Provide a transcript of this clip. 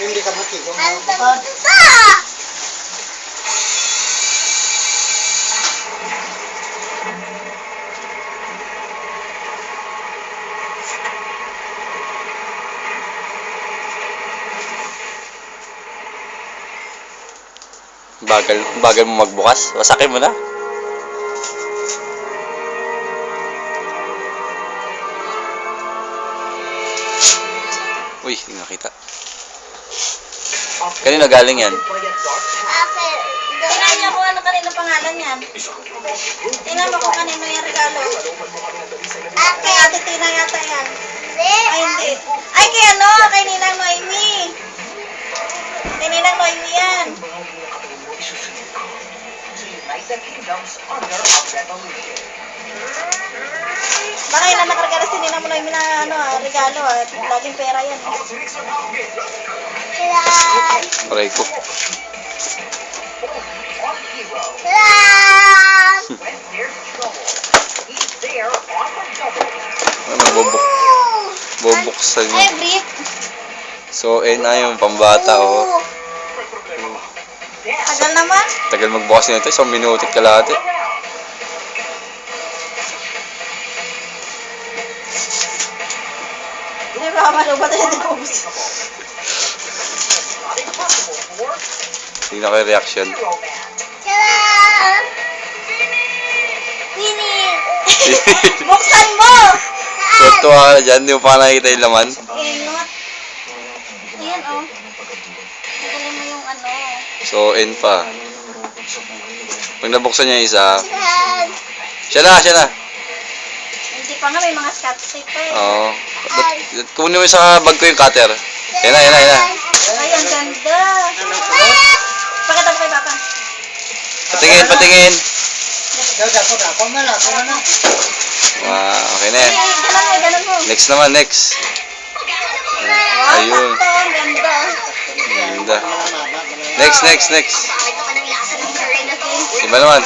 Hindi ka matigo. Bagal, bagal mo magbukas. Wasakin mo na. Uy, hindi nakita. Kanina galing yan. Ate, tingnan niyo kung ano kanino pangalan yan. Tingnan mo kung kanino yung regalo. Kay Ate Tina yata yan. Ay, hindi. Ay, kay ano? Kay Ninang Noemi. Kay Ninang Noemi yan. Baka ilan nakaragala si Ninang Noemi na ano, ah, regalo. ah. Laging pera yan. Aray ko. Ano, bubuk bubuksan Ay, niya. brief. So, eh na yung pambata, oh. Naman. Tagal magbukas nito, isang minuto at kalahati. Hindi ba malubat yung ubus? Hindi na kayo reaction. Buksan mo! Tuwa na dyan, hindi mo pa nakikita yung laman. Inot. Ayan, oh. Magaling mo yung ano. So, in pa. Pag nabuksan niya isa, siya na, siya na. Hindi pa nga, may mga scotch tape pa eh. Oo. Ba't- Kunin mo yung sa bag ko yung cutter. Yan na, yan na, yan na. Ay, ang ganda. Pakita mo kay Papa. Patingin, patingin. Wow, okay na Ay, eh. ay, ganun mo, ganun mo. Next naman, next. Ayun. Ang ganda. Ganda. Next, next, next. Iba naman.